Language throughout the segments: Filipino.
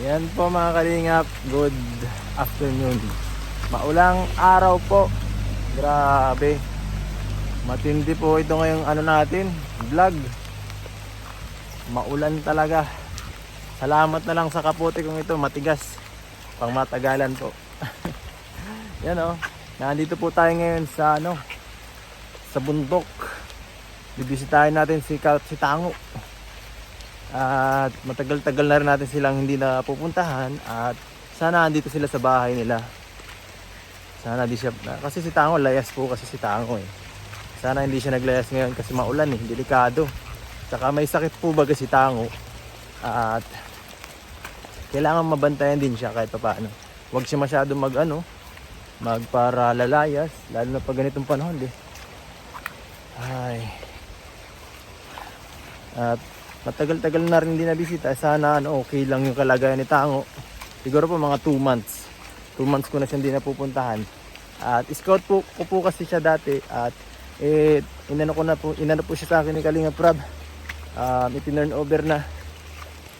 Yan po mga kalingap, good afternoon. Maulang araw po. Grabe. Matindi po ito ngayong ano natin, vlog. Maulan talaga. Salamat na lang sa kapote kong ito, matigas. Pang matagalan po. Yan o. Nandito po tayo ngayon sa ano, sa bundok. Bibisitahin natin si, Ka- si Tango. At matagal-tagal na rin natin silang hindi na pupuntahan at sana andito sila sa bahay nila. Sana di siya kasi si Tango layas po kasi si Tango eh. Sana hindi siya naglayas ngayon kasi maulan eh, delikado. Saka may sakit po baga si Tango. At kailangan mabantayan din siya kahit paano. Huwag siya masyado mag ano, magpara lalayas, lalo na pag ganitong panahon eh. Ay. At matagal-tagal na rin hindi nabisita. Sana ano, okay lang yung kalagayan ni Tango. Siguro po mga 2 months. 2 months ko na siya hindi napupuntahan. At scout po ko po kasi siya dati at eh inano ko na po inano po siya sa akin ni Kalinga Prab. Um, itinurn over na.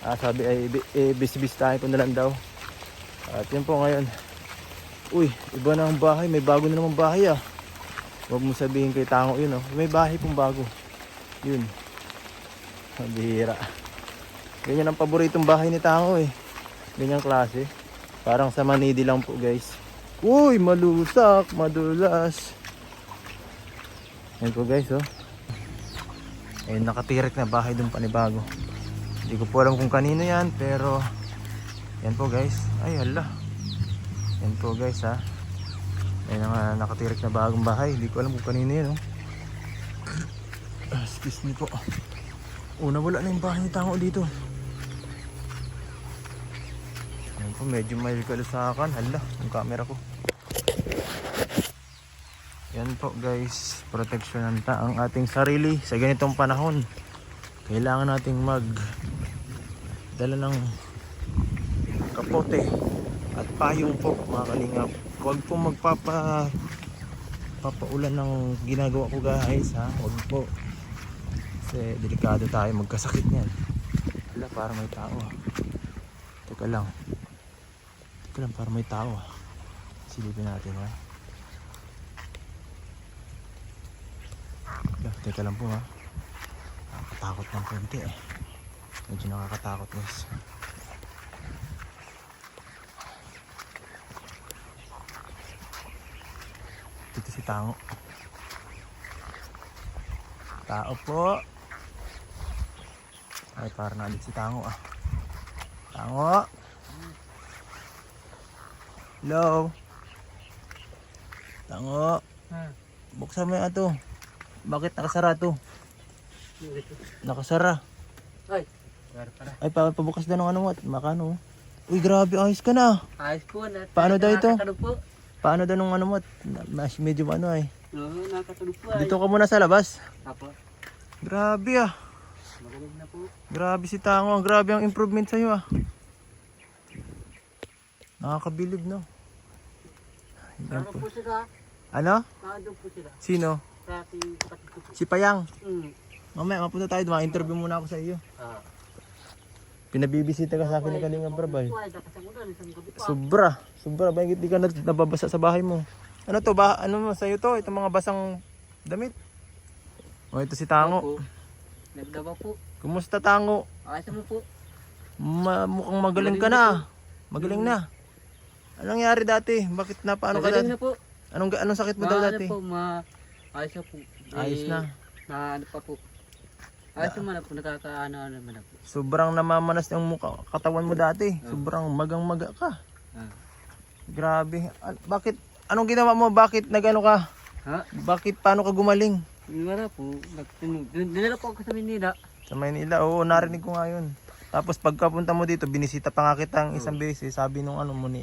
Ah, sabi ay eh, bis-bis tayo ko na lang daw. At yun po ngayon. Uy, iba na ang bahay. May bago na namang bahay ah. Huwag mo sabihin kay Tango yun oh. May bahay pong bago. Yun. Bihira. Ganyan ang paboritong bahay ni Tango eh. Ganyang klase. Parang sa Manidi lang po guys. Uy, malusak, madulas. Yan po guys oh. Ayun, nakatirik na bahay dun panibago. Hindi ko po alam kung kanino yan, pero yan po guys. Ay, hala. Yan po guys ha. Ayun ang ah, nakatirik na bagong bahay. Hindi ko alam kung kanino yan oh. Excuse me po. Una wala na yung bahay ni Tango dito. Ayun po, medyo may kalusakan. Hala, yung camera ko. Yan po guys, proteksyonan ta ang ating sarili sa ganitong panahon. Kailangan nating mag dala ng kapote at payong po mga kalingap. Huwag po magpapa papaulan ng ginagawa ko guys ha. Huwag po. Kasi delikado tayo magkasakit niyan. Wala para may tao. Teka lang. Teka lang para may tao. Silipin natin ha. Wala, Teka lang po ha. Nakakatakot ng konti eh. Medyo nakakatakot guys. Dito si Tango. Tao po. Ay, parang nalit si Tango ah. Tango. Hello. Tango. Buksan mo yung ato. Bakit nakasara to? Nakasara. Ay. Ay, pa pabukas na ng ano mo. Makano. Uy, grabe. Ayos ka na. Ayos po. Na, Paano daw ito? Paano daw nung ano mo? Na- Mas medyo ano ay. Oo, nakakatulog po. Ay. Dito ka muna sa labas. Apo, Grabe ah. Magaling na po. Grabe si Tango. Grabe ang improvement sa'yo ah. Nakakabilib no. Yan Meron po. po sila. Ano? Nandun po sila. Sino? Sa ating kapatid ko po. Si Payang. Hmm. Mamaya mapunta tayo. Ma-interview muna ako sa iyo. Ah. Pinabibisita ka sa akin ni Kalingang Brabay. Ay, nakasangunan. Isang gabi pa. Sobra. Sobra. Bakit di ka na nababasa sa bahay mo? Ano to? Ba, ano mo sa'yo to? Itong mga basang damit. O ito si Tango. Opo. Nagdaba po. Kumusta Tango? Ayos mo po. Ma mukhang magaling ka na. Magaling na. Anong nangyari dati? Bakit na paano ka Magaling dati? na po. Anong anong sakit mo Ma, daw ano dati? po, ma... Ayos na po. Ayos Eh, na. Na ano pa po. Ayos naman na po. Nakakaano naman na po. Sobrang namamanas yung mukha, katawan mo dati. Sobrang magang-maga ka. Ah. Grabe. An- bakit anong ginawa mo? Bakit nagano ka? Ha? Bakit paano ka gumaling? Wala po. Dinala po ako sa Manila. Sa Maynila, oo, narinig ko nga yun. Tapos pagkapunta mo dito, binisita pa nga kitang isang beses. Sabi nung ano mo ni,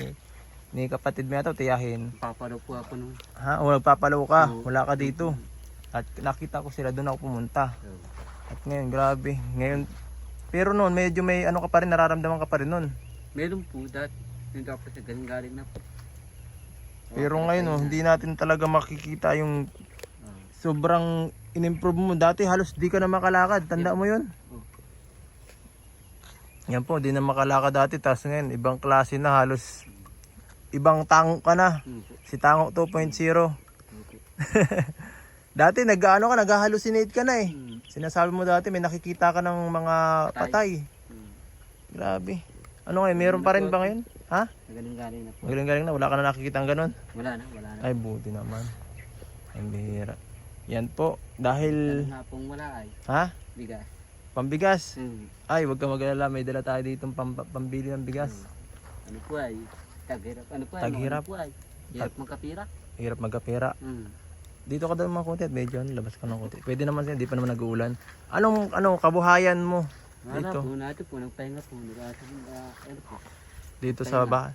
ni kapatid mo yata, tiyahin. Papalo po ako nung... Ha? O nagpapalaw ka, wala ka dito. At nakita ko sila, doon ako pumunta. At ngayon, grabe. Ngayon, pero noon, medyo may ano ka pa rin, nararamdaman ka pa rin noon. Meron po dati. Yung dapat sa galing galing na po. Pero ngayon, oh, hindi natin talaga makikita yung. Sobrang in-improve mo. Dati halos di ka na makalakad. Tanda mo yun? Yan po, di na makalakad dati. Tapos ngayon, ibang klase na halos ibang tango ka na. Si Tango 2.0. Opo. Dati nag-ano ka, nag-hallucinate ka na eh. Sinasabi mo dati may nakikita ka ng mga patay. Grabe. Ano ngayon, meron pa rin ba ngayon? Ha? Nagaling-galing na po. Magaling-galing na, wala ka na nakikita ng ganun. Wala na, wala na. Ay, buti naman. Ay, bihira. Yan po, dahil... Nga pong wala ay. Ha? Bigas. Pambigas. Hmm. Ay, wag ka mag-alala, may dala tayo dito pam pambili ng bigas. Ano po ay? Taghirap. Ano po ay? Taghirap. Ano po ay? Hirap magkapira. Hirap magkapera. Hmm. Dito ka daw mga konti at medyo ano, labas ka ng konti. Pwede naman siya, di pa naman nag-uulan. Anong, anong kabuhayan mo Dito. po, natin po, nagpahinga po. Uh, ano po. dito sa bahay?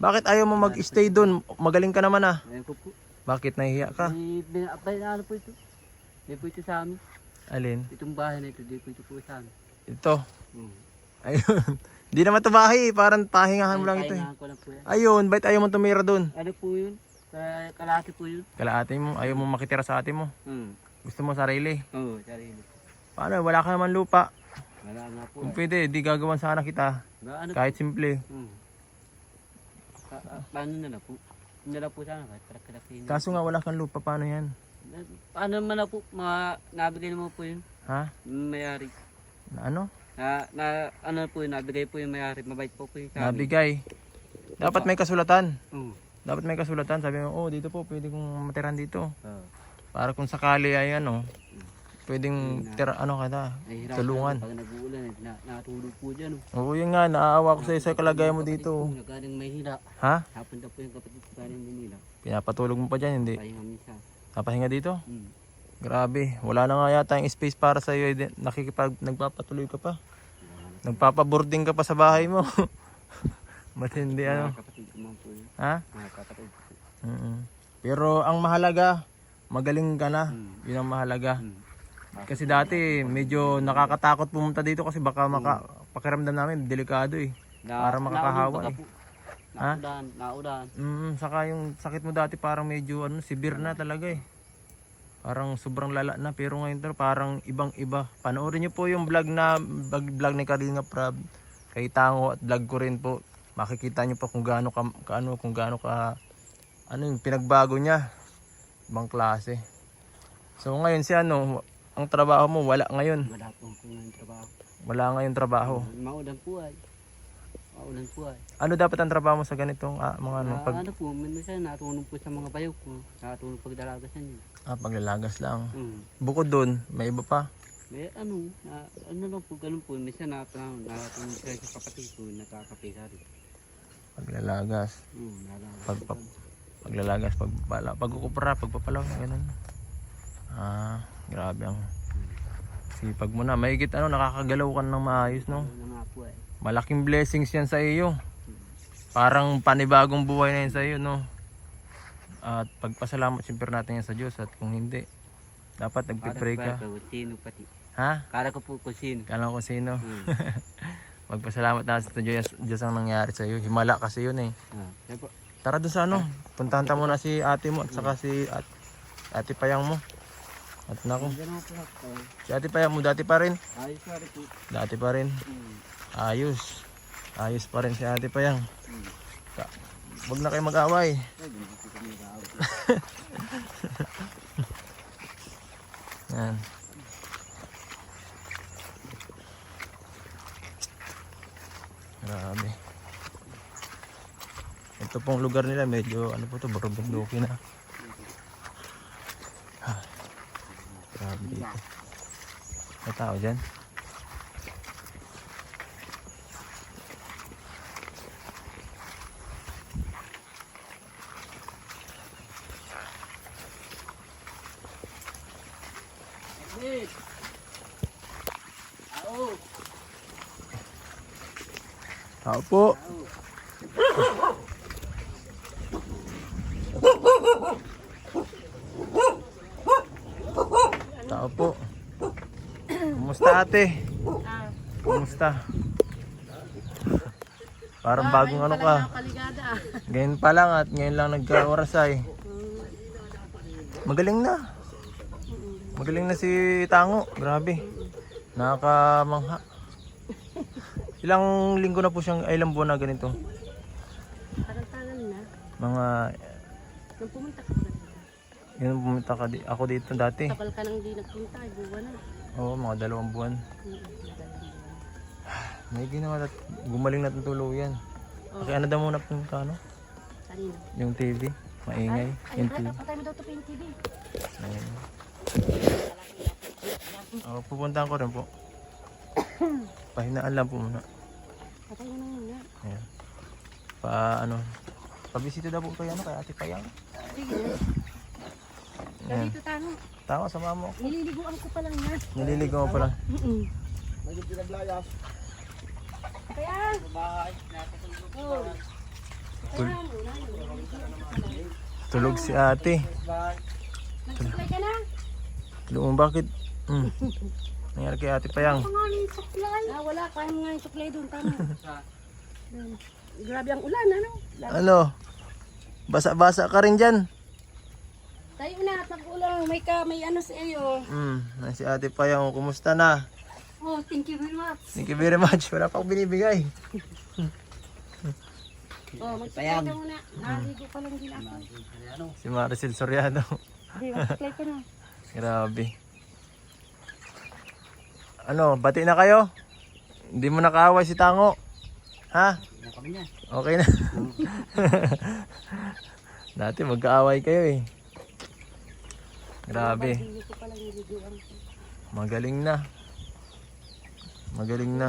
Bakit ayaw mo mag-stay doon? Magaling ka naman ah. Ayun po po. Bakit nahihiya ka? May bin-apply na ano po ito. Hindi po ito sa amin. Alin? Itong bahay na ito, di po ito po sa amin. Ito. Hmm. Ayun. Di naman ito bahay, parang pahingahan mo lang ito eh. Pahingahan ko lang po yan. Ayun, bakit ayaw mo tumira doon? Ano po yun? Kaya kalaki po yun. Kala ate mo, ayaw mo makitira sa ate mo. Hmm. Gusto mo sarili. Oo, sarili. Paano, wala ka naman lupa. Wala nga po. Kung pwede, di gagawan sana kita. Ba, ano Kahit simple. Hmm. Pa, ah, paano na na po? Na po sana kahit kalaki na. Kaso nga wala kang lupa, paano yan? Paano naman na po? Mga nabigay naman po yun. Ha? Mayari. Na ano? Na, na, ano po yun, nabigay po yung mayari. Mabait po po yung sa amin. Nabigay. Dapat may kasulatan. Oo. Dapat may kasulatan. Sabi mo, oh, dito po, pwede kong matiran dito. Oo. Para kung sakali ay ano, pwedeng tira, ano kada, Nahihirapan tulungan. Pag nag-uulan, eh, na, natulog po dyan. Oh. Oo, yun nga, naaawa ko sa isa kalagayan mo dito. Kapatid ko, Nagaling Mahila. Ha? Napunta po yung kapatid ko galing Manila. Pinapatulog mo pa dyan, hindi. Minsan. Napahinga dito? Hmm. Grabe, wala na nga yata yung space para sa iyo. Nakikipag, nagpapatuloy ka pa. Nagpapaboarding ka pa sa bahay mo. Matindi ano. Mga kapatid ko man po yun. Ha? Mga kapatid ko. Pero ang mahalaga, magaling ka na. Hmm. Yun ang mahalaga. Hmm. Kasi dati medyo nakakatakot pumunta dito kasi baka maka, pakiramdam namin delikado eh. Na, Para makakahawa eh. pa. Ha? Naulan, naulan. Mm, saka yung sakit mo dati parang medyo ano, severe na talaga eh. Parang sobrang lala na pero ngayon to parang ibang iba. Panoorin niyo po yung vlog na vlog, vlog ni Kalinga Prab kay Tango at vlog ko rin po. Makikita niyo po kung gaano ka, kaano kung gaano ka ano yung pinagbago niya. Ibang klase. So ngayon si ano, ang trabaho mo wala ngayon. Wala po po ng trabaho. Wala ngayon trabaho. Maulan po ay. Maulan po ay. Ano dapat ang trabaho mo sa ganitong ah, mga ano Na, pag ano po, minsan natulong po sa mga bayaw ko. Natulong pagdalagasan yun. ah, paglalagas lang. Hmm. Bukod doon, may iba pa. May ano, na, ano lang po, ganun po. Minsan na, na, natulong sa kapatid ko, nakakapisa rin. Paglalagas. Hmm, nalala. Pag, pag, paglalagas, pagpapala, pagkukupra, pagpapalaw, ganun. Ah, grabe ang sipag mo na. Mahigit ano, nakakagalaw ka ng maayos, no? Ano ay. Malaking blessings yan sa iyo. Parang panibagong buhay na yan sa iyo, no? At pagpasalamat siyempre natin yan sa Diyos at kung hindi, dapat nagpipray ka. Sino pati. Ha? Kala ko po kung sino. Kala ko sino. Hmm. Magpasalamat natin sa Diyos, Diyos ang nangyari sa iyo. Himala kasi yun eh. ah. Tara doon sa ano, puntahan ta muna si ate mo at saka si at, ate payang mo. At nako, ako. si ate payang mo dati pa rin. Ayos sorry po. Dati pa rin. Ayos. Ayos pa rin si ate payang. Ka- Huwag na kayo mag-away. Yan. Grabe. Ito pong lugar nila medyo ano po to, barubunduki na. Ha. Grabe dito. May tao dyan? Wait. Ao. Tao po. Tao po. Kumusta ate? Kumusta? Parang bagong ano ka. Ngayon pa lang at ngayon lang nagka-oras ay. Magaling na. Magaling na si Tango. Grabe. Nakakamangha. Ilang linggo na po siyang, ay ilang buwan na ganito? Tagal-tagal na. Mga, Nung pumunta ka pa dito. yun pumunta ka di, ako dito dati. Tagal ka nang di nagpunta. Buwan na. Oo, mga dalawang buwan. May ginawa na, gumaling na itong tuluyan. Oh. Okay, ano daw muna punta, ano? Kanina. Yung TV. Maingay. Ay, Yung ay, TV. patay mo daw ito yung TV. Ayun. Ako, pupuntahan ko rin po. Pahinaan lang po muna. Patay mo na muna. Ayan. Pa, ano, pabisita daw po kayo, ano, kay Ate Payang. Sige na. Ayan. Tama, sama mo. Nililiguan ko pa lang niya. Naliligaw mo pala. Mm-mm. May pinaglayas. Kaya, Bahay, nakatulog. Tul- Kaya muna. nililiguan. Tulog si ate. Nagsuklay ka na? Tulog mo, bakit? Hmm. Nangyari kay Ate Payang. Pangalan yung suklay. Ah, wala. Kaya mo nga yung suklay doon. Tama. Grabe ang ulan, ano? Ano? Basa-basa ka rin dyan. Tayo na at mag-ulan. May ka, may ano sa iyo. Hmm. Si Ate Payang, kumusta na? Oh, thank you very much. Thank you very much. Wala pa akong binibigay. Oh, ka muna. Naligo pa lang din ako. Si Maricel Soriano. Hindi, mag-suklay ka na. Grabe. Ano, bati na kayo? Hindi mo nakaaway si Tango? Ha? Na kami niya. Okay na. Dati magkaaway kayo eh. Grabe. Magaling na. Magaling na.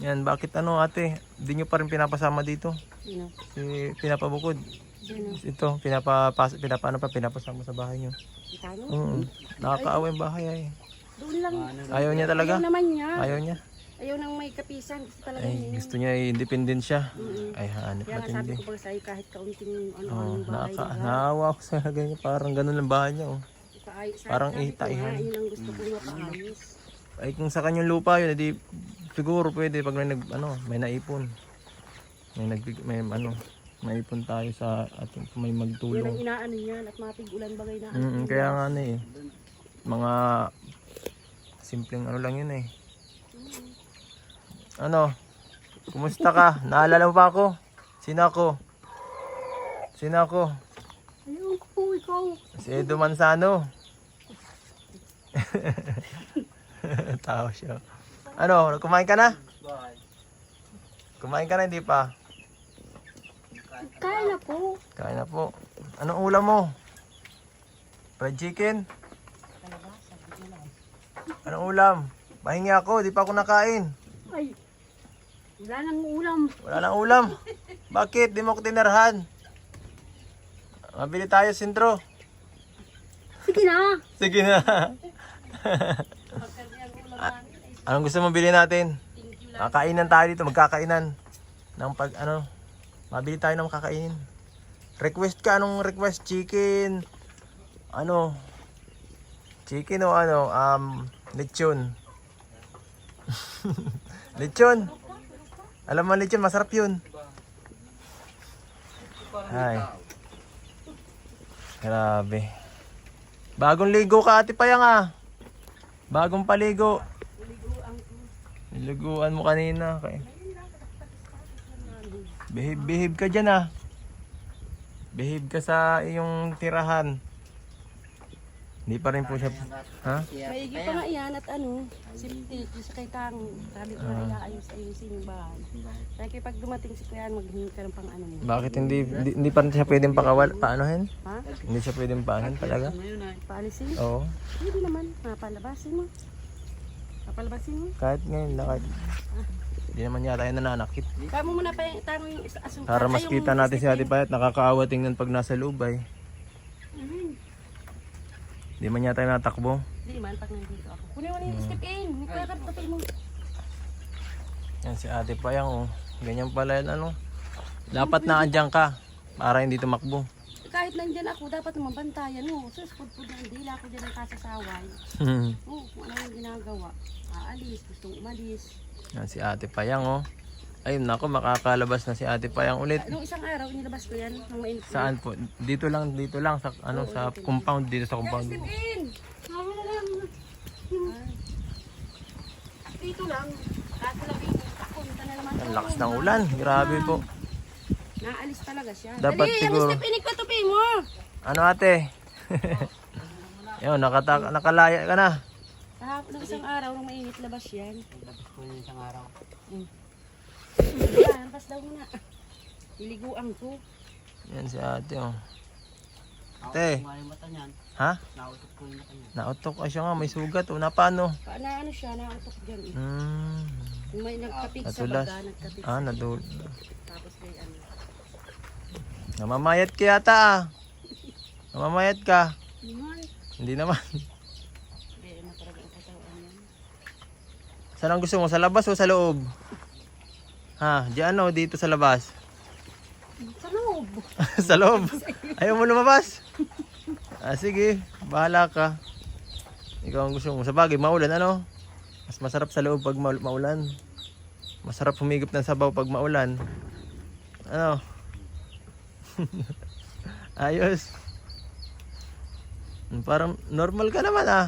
Yan, bakit ano ate? Hindi nyo pa rin pinapasama dito? Sino? Si pinapabukod. Sino? Ito, pinapapas, pinapano pa, pinapasama sa bahay nyo. Itano? Oo. Nakakaaway ang bahay ay. Doon lang. Ayaw niya talaga? Ayaw naman niya. Ayaw niya. Ayaw nang may kapisan. Gusto talaga Ay, niya. gusto niya independent siya. Mm-mm. Ay, hanip Kaya nga sabi matindi. ko ba sa'yo kahit kaunting ano Oh, ang bahay. naka, diba? naawa ako sa ganyan. Parang ganun ang bahay niya. Oh. Ipaay- sabi- parang sabi ko ihita-ihan. nga, Yun ang gusto ko mapaayos. Ay, kung sa kanyang lupa yun, edi siguro pwede pag may nag, ano, may naipon. May nag, may ano, maipon tayo sa ating may Yan ang magtulong. inaano niyan at matig ulan bagay na. Mm, kaya nga ano eh. Mga simpleng ano lang yun eh. Ano? Kumusta ka? Naalala mo pa ako? Sino ako? Sino ako? Ayun po, ikaw. Si Edo Manzano. Tao siya. Ano, kumain ka na? Kumain ka na, hindi pa? Kaya na po. Kain na po. Anong ulam mo? Fried chicken? Anong ulam? Mahingi ako, di pa ako nakain. Ay, wala nang ulam. Wala nang ulam. Bakit? Di mo ako tinarhan. Mabili tayo, sintro. Sige na. Sige na. Anong gusto mong bilhin natin? Kakainan tayo dito, magkakainan. Ng pag, ano, mabili tayo ng kakainin. Request ka, anong request? Chicken, ano, chicken o ano, um, lechon. lechon. Alam mo lechon, masarap yun. Ay. Grabe. Bagong ligo ka, ate Payang ah. Bagong paligo. Niliguan mo kanina. Kay. Behave, behave ka dyan ah. Behave ka sa iyong tirahan. Hindi pa rin po siya. Ha? Maigi pa nga yan at ano, safety, yung sa kay Tang. Sabi ko na iayos ayusin yung bahay. Kaya kaya pag dumating si Kuya, maghingi ka ng pang ano mo. Bakit hindi, hindi, hindi pa rin siya pwedeng pakawal, paanohin? Ha? Hindi siya pwedeng paanohin talaga? Paalisin? Oo. Hindi naman, mapalabasin mo. Mapalabasin mo. Kahit ngayon na kahit hindi naman yata yung nananakit. Kaya mo muna pa yung tanong yung asong Para mas kita natin si Ate Payat, nakakaawa tingnan pag nasa loob ay. In. Hindi man yata natakbo. Hindi man, pag nandito ako. Kunin mo na yung step in. Ka, patay mo. Yan si Ate Payang oh. Ganyan pala yan ano. Dapat na andyan ka para hindi tumakbo. Kahit nandyan ako, dapat naman bantayan mo. Sus, pudpud na hindi ako dyan ang kasasaway. Oo, kung ano yung ginagawa. Aalis, gustong umalis. Yan si Ate Payang oh. Ayun nako makakalabas na si Ate Payang ulit. Nung isang araw, inilabas ko yan. Nung mainit. Saan po? Dito lang, dito lang sa ano sa compound dito sa compound. Dito lang. Kaso lang yung kakunta na naman. Ang lakas ng ulan. Grabe po. Naalis talaga siya. Dapat Dali, siguro- ang step inik patupi mo. Ano ate? Yun, nakata nakalaya ka na. Kahapon ng isang araw nung mainit labas yan. Labas po yun isang araw. Yan, lampas daw muna. Iliguan ko. Yan si ate oh. Nautok Te. nga yung mata niyan. Ha? Nautok po yung mata niyan. Nautok ay siya nga, may sugat oh. Napano? Pa, na ano siya, nautok dyan. Eh. Hmm. Yung May nagkapit sa Natulas. baga, nagkapit Ah, sa nadul. Tapos may ano. Namamayat ka yata ah. Namamayat ka. Naman. Hindi naman. Hindi, ano talaga ang katawan yan. Saan ang gusto mo? Sa labas o sa loob? Ha? Diyan o, dito sa labas. Sa loob. sa loob. Ayaw mo lumabas. Ah, sige. Bahala ka. Ikaw ang gusto mo. Sa bagay, maulan ano? Mas masarap sa loob pag maul- maulan. Masarap humigop ng sabaw pag maulan. Ano? Ayos. Parang normal ka naman ah.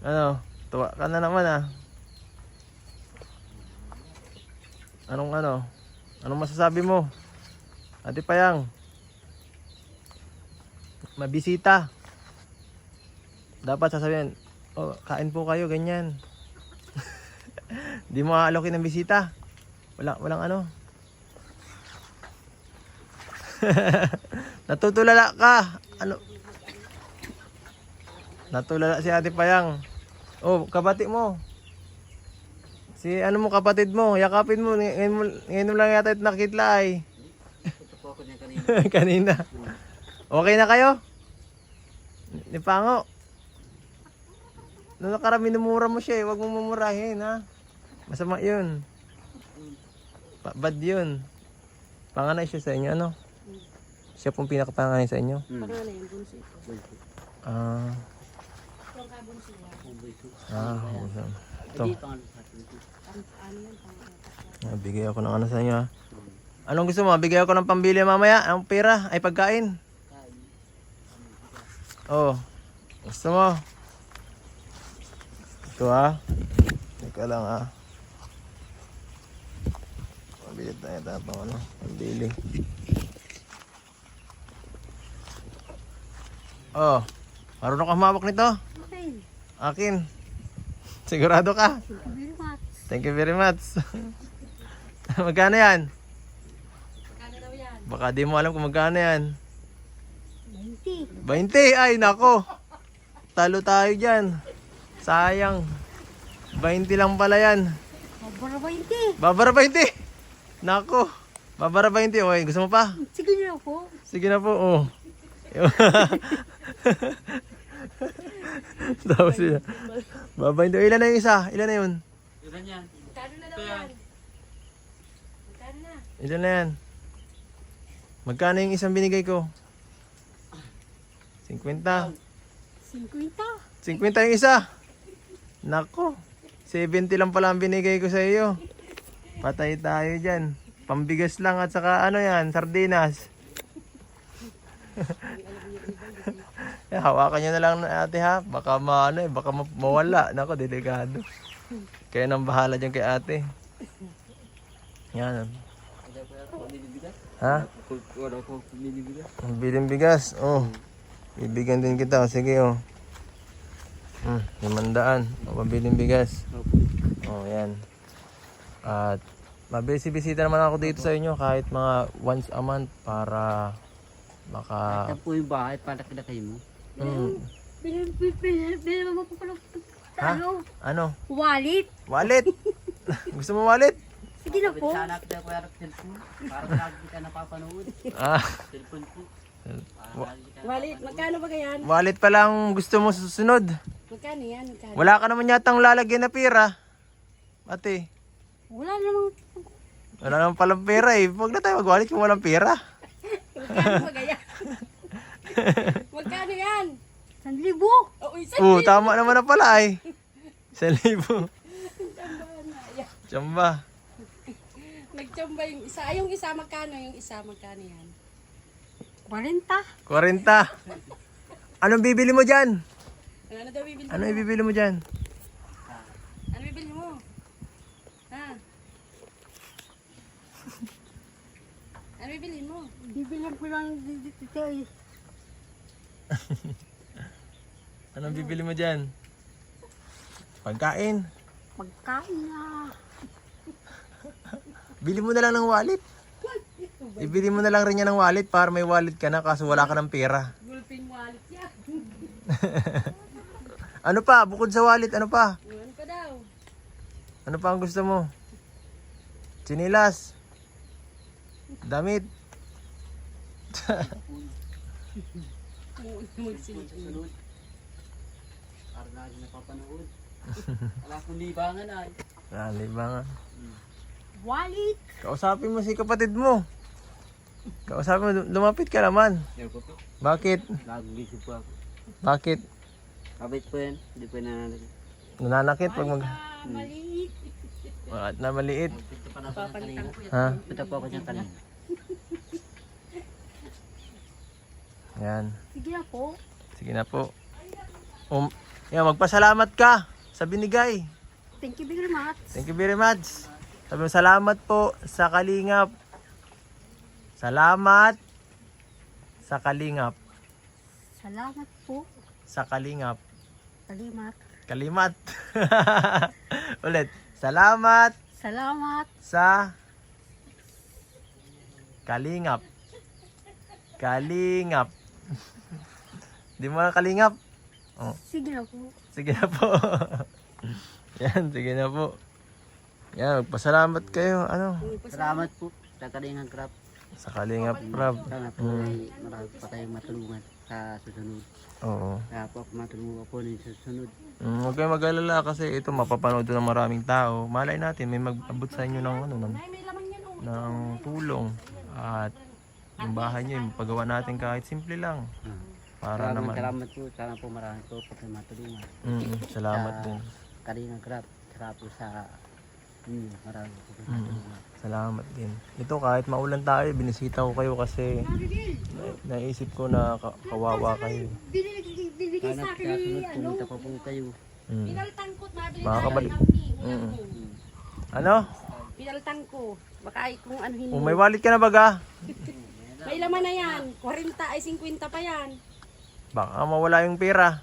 Ano? Tuwa ka na naman ah. Anong ano? Anong masasabi mo? Ate Payang. Mabisita. Dapat sasabihin, oh, kain po kayo, ganyan. Di mo aalokin ng bisita. Wala, walang ano. Natutulala ka. Ano? Natulala si Ate Payang. Oh, kabati mo. Si ano mo kapatid mo, yakapin mo. Ngayon mo, ngayon mo lang yata ito nakitla ay. Po ako niya kanina. Kanina. Okay na kayo? Ni Pango. Noong nakarami minumura mo siya eh. Huwag mo mumurahin ha. Masama yun. Pa- bad yun. Panganay siya sa inyo ano? Siya pong pinakapanganay sa inyo. Hmm. Pangalan yung bunso ito. Ah, Ito niya. ah, awesome. Ito. Pang Nabigay ako ng ano sa inyo ha. Anong gusto mo? Bigay ako ng pambili mamaya. Ang pera ay pagkain. Oh. Gusto mo? Ito ha. Teka lang ha. Pabili tayo tapang ano. Pambili. Oh. Marunong ka humawak nito? Okay. Akin. Sigurado ka? Very much. Thank you very much. magkano yan? Kano daw yan? Baka di mo alam kung magkano yan. 90. 20! Ay, nako! Talo tayo dyan. Sayang. 20 lang pala yan. Mabara 20. Babara 20! Nako! Babara 20. Okay, gusto mo pa? Sige niyo po. Sige na po. Oh. Tapos yun. Baba 20. Ilan na yung isa? Ilan na yun? Ilan yan? Kano na daw yan? Kano na? Ilan na yan? Magkano yung isang binigay ko? 50. 50. 50 yung isa. Nako. 70 lang pala ang binigay ko sa iyo. Patay tayo dyan. Pambigas lang at saka ano yan, sardinas. Eh, hawakan nyo na lang ate ha. Baka ma, ano, eh, baka ma- mawala. Nako, delikado. Kaya nang bahala dyan kay ate. Yan. Ha? Ang biling bigas. Oh. Bibigyan din kita. O, Sige oh. Hmm, limandaan. O, pabiling bigas. Oh, yan. At mabisi-bisita naman ako dito sa inyo kahit mga once a month para maka Ito po yung bahay para kinakay mo. mm, Bilhin mo po pala. Ha? Ano? ano? Wallet. Wallet. Gusto mo wallet? Sige na po. Sana kita ko yung cellphone. Para lagi ka napapanood. Ah, Cellphone po. Wallet. Magkano ba yan? wallet pa lang gusto mo susunod. Magkano yan? Magkano? Wala ka naman yatang lalagyan na pera. Ate, Wala namang. wala naman palang pera eh. Huwag na tayo mag-wallet kung walang pera. Magkano ba yan? Isang libo. Oo, oh, tama naman na pala eh. Isang libo. Chamba. Nagchamba yung isa. Ay, yung isa magkano? Yung isa magkano yan? 40. 40. Anong bibili mo dyan? Ano, ano daw bibili Ano mo? ibibili mo dyan? Ano bibili mo? Ha? ano bibili mo? Bibilang ko lang dito eh. Anong bibili mo dyan? Pagkain. Pagkain na. Bili mo na lang ng wallet. Ibili mo na lang rin yan ng wallet para may wallet ka na kaso wala ka ng pera. Gulping wallet yan. Ano pa? Bukod sa wallet, ano pa? Ano pa daw? Ano pa ang gusto mo? Chinilas. Damit. Sunod. Lagi napapanood. Wala akong libangan ay. Rali ba nga? Wallet. Kausapin mo si kapatid mo. Kausapin mo, lumapit ka naman. Yan po po. Bakit? Lagong gisip po ako. Bakit? Kabit po yan. Hindi po nananag. Nananakit pag mag... Ah, maliit. At na maliit. Ito pa na po kanina. Ha? Ito po ako dyan kanina. Yan. Sige na po. Sige na po. Um, yan, magpasalamat ka sa binigay. Thank you very much. Thank you very much. Sabi mo, salamat po sa Kalingap. Salamat sa Kalingap. Salamat po. Sa Kalingap. Salamat. Kalimat. Ulit. Salamat Salamat. sa Kalingap. Kalingap. Di mo na Kalingap? Oh, Sige na po. sige na po. Yan, sige na po. Yan, magpasalamat kayo. Ano? Salamat po sa kalingang crap. Sa Kalingap, Rob. Sana po ay marami pa tayong matulungan sa susunod. Oo. Kaya po ako matulungan po ninyo sa susunod. Mm, huwag kayong mag-alala kasi ito mapapanood ng maraming tao. Malay natin may mag-abot sa inyo ng ano ng, Ay, may laman yan oh. ng tulong at yung bahay niyo yung pagawa natin kahit simple lang Ah. Para Maraming naman. salamat po. Sana po marami po po kayo matulungan. Mm, salamat Sa din. Kalingang crap. Saka po sa inyo. Marami po kayo Mm. matulungan. Salamat din. Ito kahit maulan tayo, binisita ko kayo kasi na, naisip ko na ka- kawawa kayo. Sana sa akin ni sunod ano. pumunta pa po kayo. Mm. Pinaltan ko, mabili lang ni. Mm. Ano? Pinaltan ko. Baka ay kung ano hindi. Kung may wallet ka na baga, May laman na yan. 40 ay 50 pa yan. Baka mawala yung pera.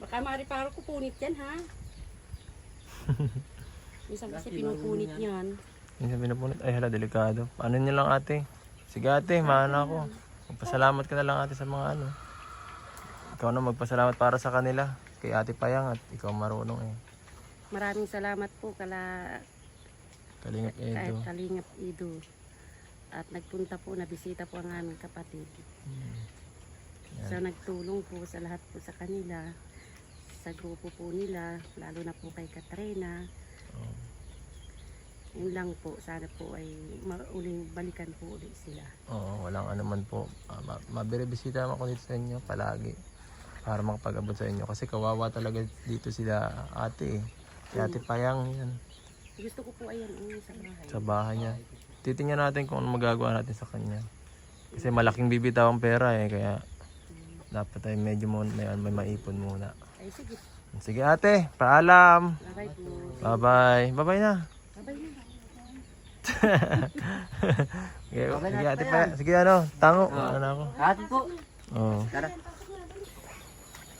Baka mariparo ko punit yan ha. Minsan kasi pinupunit yan. Minsan pinapunit, ay hala, delikado. Ano niyo lang ate? Sige ate, mahana ako. Magpasalamat ka na lang ate sa mga ano. Ikaw na magpasalamat para sa kanila. Kay ate Payang at ikaw marunong eh. Maraming salamat po kala Kalingap Edo. Kalingap Ido. At nagpunta po, nabisita po ang aming kapatid. So nagtulong po sa lahat po sa kanila. Sa grupo po nila, lalo na po kay Katrina. Oh. Yun lang po, sana po ay mauling balikan po ulit sila. Oo, walang ano man po. Uh, ma- mabiribisita naman ako dito sa inyo palagi. Para makapag-abot sa inyo. Kasi kawawa talaga dito sila ate. Si ate Payang yan. Gusto ko po ayan oh, sa bahay. Sa bahay niya. Titingnan natin kung ano magagawa natin sa kanya. Kasi malaking bibitaw ang pera eh. Kaya dapat ay medyo mo, may, may maipon muna. Ay sige, Sige ate, paalam. bye po. Bye-bye. Bye-bye na. Bye-bye na. Sige, sige ate pa. Sige ano, tango. Ano na ako. Ate po. Oo. Tara.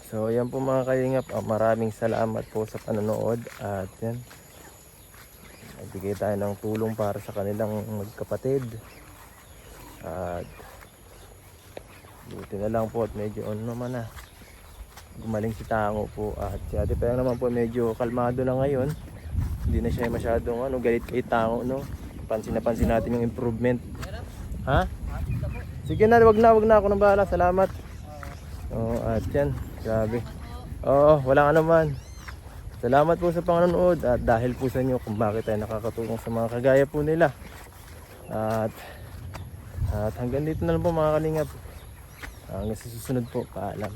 So, yan po mga kalingap. Ah, maraming salamat po sa panonood. At yan. Nagbigay tayo ng tulong para sa kanilang magkapatid. At buti na lang po at medyo ano naman na. Gumaling si Tango po. At si Ate Payang naman po medyo kalmado na ngayon. Hindi na siya masyadong ano, galit kay Tango. No? Pansin na pansin natin yung improvement. Ha? Sige na, wag na, wag na ako nang bahala. Salamat. Oo, at yan. Grabe. Oo, walang ano man. Salamat po sa panonood at dahil po sa inyo kung bakit tayo nakakatulong sa mga kagaya po nila. At at hanggang dito na lang po mga kalingap. Hanggang sa susunod po, paalam.